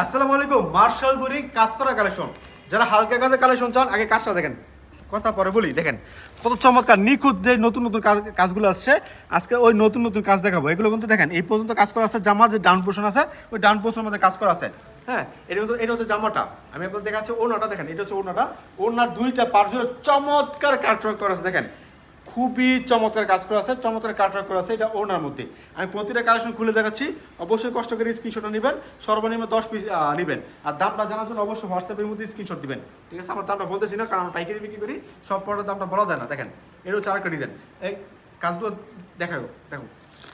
আসসালামু আলাইকুম, মার্শাল বুরি কাজ করা কালেকশন যারা হালকা কাজে কালেকশন চান, আগে কাজটা দেখেন। কথা পরে বলি, দেখেন, কত চমৎকার, নিখুঁত যে নতুন নতুন কাজগুলো আসছে, আজকে ওই নতুন নতুন কাজ দেখাবো। এগুলো কিন্তু দেখেন, এই পর্যন্ত কাজ করা আছে, জামার যে ডাউন পোর্শন আছে, ওই ডাউন পোর্শনের মধ্যে কাজ করা আছে। হ্যাঁ এটা এটা হচ্ছে জামাটা। আমি আপনাদের দেখাচ্ছি ওনাটা দেখেন, এটা হচ্ছে ওনাটা ওনার দুইটা পার জুড়ে চমৎকার কাটওয়ার্ক করা আছে, দেখেন। খুবই চমৎকার কাজ করা আছে, চমৎকার কাটওয়ার্ক করা আছে এটা ওনার মধ্যে। আমি প্রতিটা কালেকশন খুলে দেখাচ্ছি, অবশ্যই কষ্ট করে স্ক্রিনশটটা নেবেন, সর্বনিম্ন দশ পিস নেবেন। আর দামটা জানার জন্য অবশ্যই হোয়াটসঅ্যাপের মধ্যে স্ক্রিনশট দিবেন। ঠিক আছে, আমার দামটা বলতেছি না, কারণ আমরা পাইকারি বিক্রি করি, সব পরের দামটা বলা যায় না। দেখেন, এটা হচ্ছে আরেকটা ডিজাইন এই কাজগুলো দেখাও দেখো,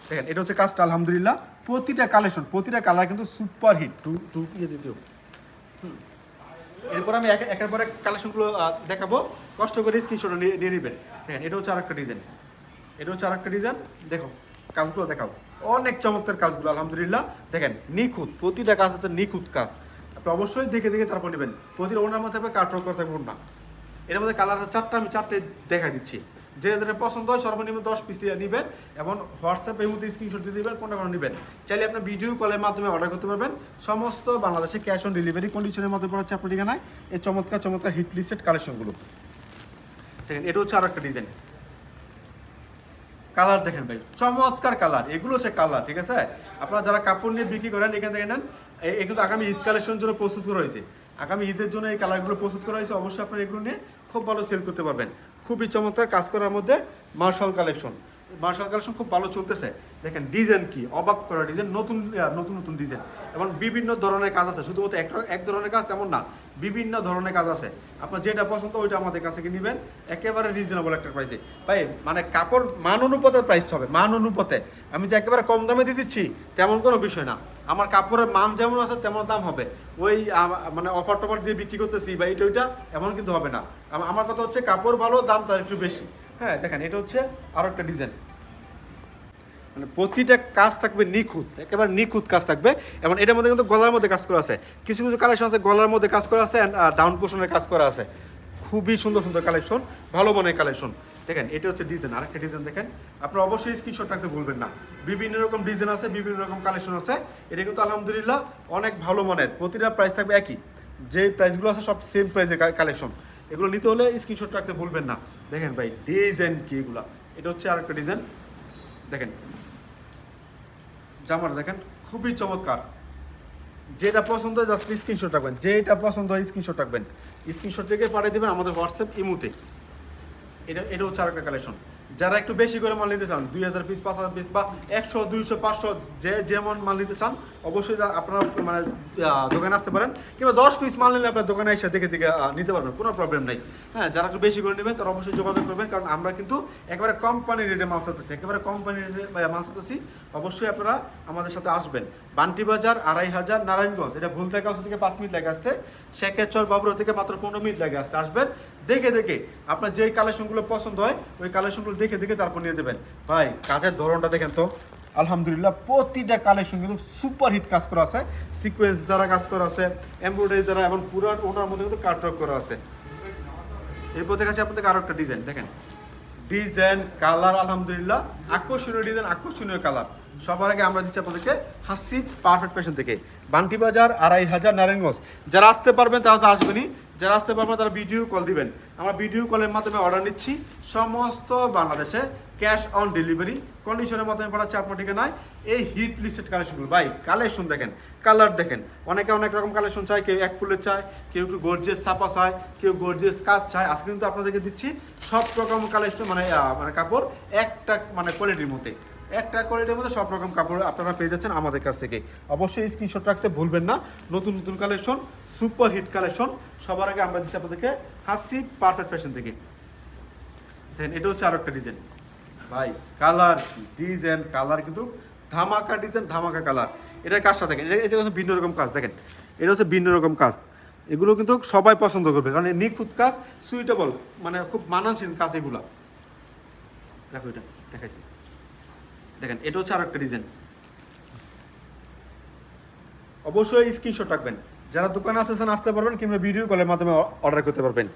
দেখেন, এটা হচ্ছে কাজটা, আলহামদুলিল্লাহ। প্রতিটা কালেকশন প্রতিটা কালার কিন্তু সুপার হিট টু টু ইয়ে দিতেও এরপর আমি একের পর এক কালেকশনগুলো দেখাবো। কষ্ট করে স্ক্রিনশট নিয়ে নেবেন। দেখেন, এটা হচ্ছে আরেকটা ডিজাইন এটা হচ্ছে আরেকটা ডিজাইন দেখো, কাজগুলো দেখাও। অনেক চমৎকার কাজগুলো, আলহামদুলিল্লাহ। দেখেন, নিখুঁত। প্রতিটা কাজ হচ্ছে নিখুঁত কাজ। আপনি অবশ্যই দেখে দেখে তারপর নেবেন। প্রতিটা ওনার মধ্যে থাকবে করে থাকবে না এর মধ্যে কালার আছে চারটা, আমি চারটে দেখা দিচ্ছি। যে যেটা পছন্দ হয়, সর্বনিম্ন দশ পিস দিয়ে নেবেন এবং হোয়াটসঅ্যাপ এই মধ্যে স্ক্রিনশট দিয়ে দেবেন, কোনটা কোনো নেবেন। চাইলে আপনি ভিডিও কলের মাধ্যমে অর্ডার করতে পারবেন। সমস্ত বাংলাদেশে ক্যাশ অন ডেলিভারি কন্ডিশনের মধ্যে পড়াচ্ছে আপনার ঠিকানায়। এই চমৎকার চমৎকার হিট লিস্টেড কালেকশনগুলো দেখেন, এটা হচ্ছে আর একটা ডিজাইন কালার দেখেন ভাই, চমৎকার কালার এগুলো হচ্ছে কালার ঠিক আছে? আপনারা যারা কাপড় নিয়ে বিক্রি করেন, এখান থেকে নেন। কিন্তু আগামী ঈদ কালেকশন জন্য প্রস্তুত করা হয়েছে। আগামী ঈদের জন্য এই কালারগুলো প্রস্তুত করা হয়েছে। অবশ্যই আপনারা এগুলো নিয়ে খুব ভালো সেল করতে পারবেন। খুবই চমৎকার কাজ করার মধ্যে মার্শাল কালেকশন মার্শাল কালেকশন খুব ভালো চলতেছে। দেখেন, ডিজাইন কি? অবাক করা ডিজাইন, নতুন নতুন নতুন ডিজাইন। এবং বিভিন্ন ধরনের কাজ আছে। শুধুমাত্র এক এক ধরনের কাজ তেমন না, বিভিন্ন ধরনের কাজ আছে। আপনার যেটা পছন্দ ওইটা আমাদের কাছে নেবেন। একেবারে রিজনেবল একটা প্রাইসে ভাই মানে কাপড় মান অনুপাতে প্রাইস হবে। মান অনুপাতে। আমি যে একেবারে কম দামে দিয়ে দিচ্ছি, তেমন কোনো বিষয় না। আমার কাপড়ের মান যেমন আছে, তেমন দাম হবে। ওই মানে অফার টফার দিয়ে বিক্রি করতেছি বা এইটা ওইটা, এমন কিন্তু হবে না। আমার কথা হচ্ছে কাপড় ভালো, দাম তার একটু বেশি। হ্যাঁ দেখেন, এটা হচ্ছে আরও একটা ডিজাইন মানে প্রতিটা কাজ থাকবে নিখুঁত, একেবারে নিখুঁত কাজ থাকবে। এবং এটার মধ্যে কিন্তু গলার মধ্যে কাজ করা আছে। কিছু কিছু কালেকশন আছে, গলার মধ্যে কাজ করা আছে অ্যান্ড ডাউন পোর্শনের কাজ করা আছে। খুবই সুন্দর সুন্দর কালেকশন ভালো মনের কালেকশন দেখেন, এটা হচ্ছে ডিজাইন আরেকটা ডিজাইন দেখেন। আপনারা অবশ্যই স্ক্রিনশট রাখতে ভুলবেন না। বিভিন্ন রকম ডিজাইন আছে, বিভিন্ন রকম কালেকশন আছে। এটা কিন্তু আলহামদুলিল্লাহ অনেক ভালো মানের। প্রতিটা প্রাইস থাকবে একই। যে প্রাইসগুলো আছে, সব সেম প্রাইসের কালেকশন এগুলো নিতে হলে স্ক্রিনশট রাখতে ভুলবেন না। দেখেন ভাই ডিজাইন কি এগুলা? এটা হচ্ছে আরেকটা ডিজাইন দেখেন। জামাটা দেখেন, খুবই চমৎকার। যেটা পছন্দ হয় জাস্ট স্ক্রিনশট রাখবেন। যেটা পছন্দ হয় স্ক্রিনশট রাখবেন। স্ক্রিনশট থেকে পাঠিয়ে দেবেন আমাদের হোয়াটসঅ্যাপ ইমুতে। এটা এটা হচ্ছে আরেকটা কালেকশন যারা একটু বেশি করে মাল নিতে চান, দুই হাজার পিস পাঁচ হাজার পিস বা একশো, দুইশো, পাঁচশো, যে, যেমন মাল নিতে চান, অবশ্যই আপনারা মানে দোকানে আসতে পারেন। কিংবা দশ পিস মাল নিলে আপনার দোকানে এসে দেখে দেখে নিতে পারবেন, কোনো প্রবলেম নেই। হ্যাঁ যারা একটু বেশি করে নেবেন, তারা অবশ্যই যোগাযোগ করবেন, কারণ আমরা কিন্তু একেবারে কোম্পানি রেটে মাল চাচ্ছি একেবারে কোম্পানি রেটে মাল চাচ্ছি অবশ্যই আপনারা আমাদের সাথে আসবেন। বান্টি বাজার, আড়াই হাজার, নারায়ণগঞ্জ। এটা ভুল থেকে থেকে পাঁচ মিনিট লাগে আসতে শেখেচর, বাবুরা থেকে মাত্র পনেরো মিনিট লাগে আসতে আসবেন, দেখে দেখে। আপনার যেই কালেকশনগুলো পছন্দ হয়, ওই কালেকশনগুলো দেখে দেখে তারপর নিয়ে যাবেন। ভাই, কাজের ধরনটা দেখেন তো। আলহামদুলিল্লাহ, প্রতিটা কালেকশন কিন্তু সুপার হিট কাজ করা আছে। সিকোয়েন্স দ্বারা কাজ করা আছে এমব্রয়ডারি দ্বারা এবং পুরো ওনার মধ্যে কিন্তু কাটওয়ার্ক করা আছে। এরপর দেখাচ্ছি আপনাদের আরও একটা ডিজাইন দেখেন। ডিজাইন কালার আলহামদুলিল্লাহ, আকর্ষণীয় ডিজাইন আকর্ষণীয় কালার সবার আগে আমরা দিচ্ছি আপনাদেরকে হাসি পারফেক্ট ফ্যাশন থেকে বান্টি বাজার, আড়াই হাজার নারায়ণগঞ্জ। যারা আসতে পারবেন, তারা তো আসবেনই। যারা আসতে পারবেন তারা ভিডিও কল দিবেন। আমরা ভিডিও কলের মাধ্যমে অর্ডার নিচ্ছি। সমস্ত বাংলাদেশে ক্যাশ অন ডেলিভারি কন্ডিশনের মাধ্যমে পাঠাচ্ছে আপনার ঠিকানায়। এই হিট লিস্টেড কালেকশনগুলো ভাই কালেকশন দেখেন কালার দেখেন। অনেকে অনেক রকম কালেকশন চায়, কেউ এক ফুলের চায়, কেউ একটু গর্জিয়াস ছাপা চায়, কেউ গর্জিয়াস কাজ চায়। আজকে কিন্তু আপনাদেরকে দিচ্ছি সব রকম কালেকশন মানে মানে কাপড় একটা মানে কোয়ালিটির মধ্যে। একটা কোয়ালিটির মধ্যে সব রকম কাপড় আপনারা পেয়ে যাচ্ছেন আমাদের কাছ থেকে। অবশ্যই স্ক্রিনশট রাখতে ভুলবেন না। নতুন নতুন কালেকশন সুপার হিট কালেকশন সবার আগে আমরা দিচ্ছি আপনাদেরকে হাসি পারফেক্ট ফ্যাশন থেকে। দেখেন এটা হচ্ছে আরও একটা ডিজাইন ভাই কালার ডিজাইন কালার কিন্তু ধামাকা ডিজাইন ধামাকা কালার এটার কাজটা দেখেন? এটা এটা কিন্তু ভিন্ন রকম কাজ, দেখেন। এটা হচ্ছে ভিন্ন রকম কাজ। এগুলো কিন্তু সবাই পছন্দ করবে, কারণ নিখুঁত কাজ সুইটেবল মানে খুব মানানসীন কাজ এগুলা। দেখো এটা, দেখাইছি। দেখেন, এটা হচ্ছে আর একটা ডিজাইন অবশ্যই স্ক্রিনশট রাখবেন। যারা দোকানে আসতেছেন আসতে পারবেন কিংবা ভিডিও কলের মাধ্যমে অর্ডার করতে পারবেন।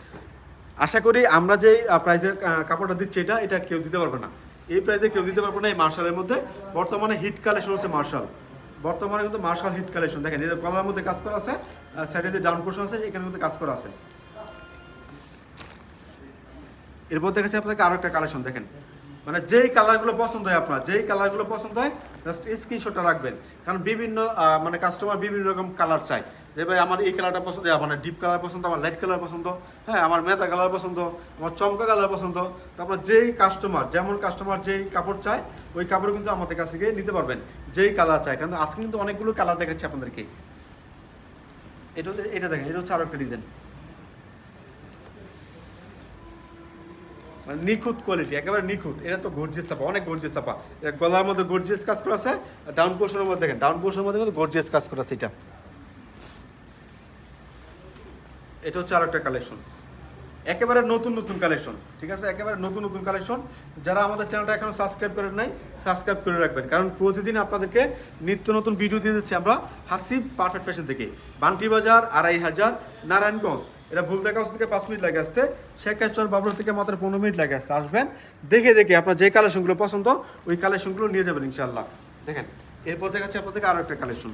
আশা করি আমরা যে প্রাইজে কাপড়টা দিচ্ছি, এটা এটা কেউ দিতে পারবে না। এই প্রাইজে কেউ দিতে পারবে না এই মার্শালের মধ্যে। বর্তমানে হিট কালেকশন হচ্ছে মার্শাল বর্তমানে কিন্তু মার্শাল হিট কালেকশন দেখেন, এটা কলার মধ্যে কাজ করা আছে সাইডে যে ডাউন পোর্শন আছে, এখানে মধ্যে কাজ করা আছে। এরপর দেখাচ্ছি আপনাকে আরও একটা কালেকশন দেখেন। মানে যেই কালারগুলো পছন্দ হয় আপনার, যেই কালারগুলো পছন্দ হয় জাস্ট স্ক্রিনশটটা রাখবেন। কারণ বিভিন্ন মানে কাস্টমার বিভিন্ন রকম কালার চাই যে ভাই, আমার এই কালারটা পছন্দ মানে ডিপ কালার পছন্দ, আমার লাইট কালার পছন্দ হ্যাঁ আমার মেতা কালার পছন্দ, আমার চমকা কালার পছন্দ। তো আপনার যেই কাস্টমার যেমন কাস্টমার যেই কাপড় চায়, ওই কাপড় কিন্তু আমাদের কাছ থেকে নিতে পারবেন, যেই কালার চাই কারণ আজকে কিন্তু অনেকগুলো কালার দেখাচ্ছি আপনাদেরকে। এটা এটা দেখেন, এটা হচ্ছে আরও একটা ডিজাইন মানে নিখুঁত কোয়ালিটি একেবারে নিখুঁত। এটা তো গর্জিয়াস চাপা, অনেক গর্জিয়াস চাপা। এটা গলার মধ্যে গর্জিয়াস কাজ করা আছে ডাউন পোর্শনের মধ্যে দেখেন ডাউন পোর্শনের মধ্যে কিন্তু গর্জিয়াস কাজ করা আছে এটা। এটা হচ্ছে আর একটা কালেকশন একেবারে নতুন নতুন কালেকশন ঠিক আছে? একেবারে নতুন নতুন কালেকশন যারা আমাদের চ্যানেলটা এখনও সাবস্ক্রাইব করেন নাই সাবস্ক্রাইব করে রাখবেন। কারণ প্রতিদিন আপনাদেরকে নিত্য নতুন ভিডিও দিয়ে দিচ্ছি আমরা হাসিব পারফেক্ট ফ্যাশন থেকে। বান্টি বাজার, আড়াই হাজার, নারায়ণগঞ্জ। এটা ভুলতে কাছ থেকে পাঁচ মিনিট লাগে আসতে। শেখাচর বাবুর থেকে মাত্র পনেরো মিনিট লাগে আসতে, আসবেন। দেখে দেখে আপনার যে কালেকশনগুলো পছন্দ, ওই কালেকশনগুলো নিয়ে যাবেন ইনশাল্লাহ দেখেন, এরপর দেখাচ্ছি আপনাদেরকে আরও একটা কালেকশন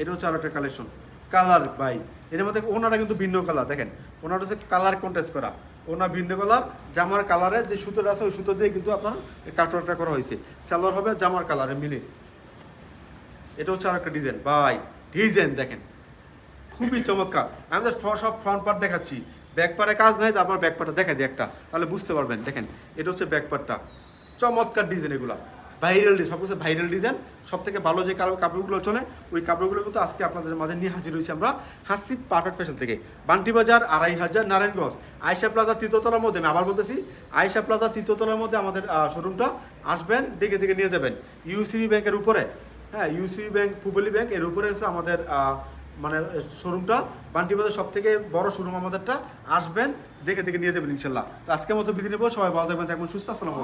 এটা হচ্ছে আরও একটা কালেকশন কালার বাই এর মধ্যে ওনারা কিন্তু ভিন্ন কালার, দেখেন। ওনার হচ্ছে কালার কন্টেস্ট করা। ওনার ভিন্ন কালার, জামার কালারে যে সুতোটা আছে, ওই সুতো দিয়ে কিন্তু আপনার কাটওয়ার্কটা করা হয়েছে। সালোয়ার হবে জামার কালারে মিলে এটা হচ্ছে আর একটা ডিজাইন বাই ডিজাইন দেখেন। খুবই চমৎকার। আমি তো সব ফ্রন্ট পার্ট দেখাচ্ছি। ব্যাক পার্টে কাজ নাই, তারপর ব্যাক পার্টটা দেখা দিই একটা। তাহলে বুঝতে পারবেন, দেখেন, এটা হচ্ছে ব্যাক পার্টটা চমৎকার ডিজাইন এগুলো। ভাইরাল সব কিছু ভাইরাল ডিজাইন সব থেকে ভালো যে কালো কাপড়গুলো চলে, ওই কাপড়গুলো কিন্তু আজকে আপনাদের মাঝে নিয়ে হাজির হয়েছি আমরা হাসি পারফেক্ট ফ্যাশন থেকে। বান্টি বাজার, আড়াই হাজার, নারায়ণগঞ্জ। আয়সা প্লাজা তৃতীয়তলার মধ্যে, আমি আবার বলতেছি আয়সা প্লাজা তৃতীয়তলার মধ্যে আমাদের শোরুমটা আসবেন, দেখে দেখে নিয়ে যাবেন। ইউসিবি ব্যাংকের উপরে। হ্যাঁ ইউসিবি ব্যাংক পুবলি ব্যাংক এর উপরে হচ্ছে আমাদের মানে শোরুমটা বান্টি বাজার সব থেকে বড় শোরুম আমাদেরটা। আসবেন, দেখে দেখে নিয়ে যাবেন, ইনশাল্লাহ। তো আজকের মতো বিধি নেব। সবাই ভালো থাকবেন থাকবেন, সুস্থ। আসসালামু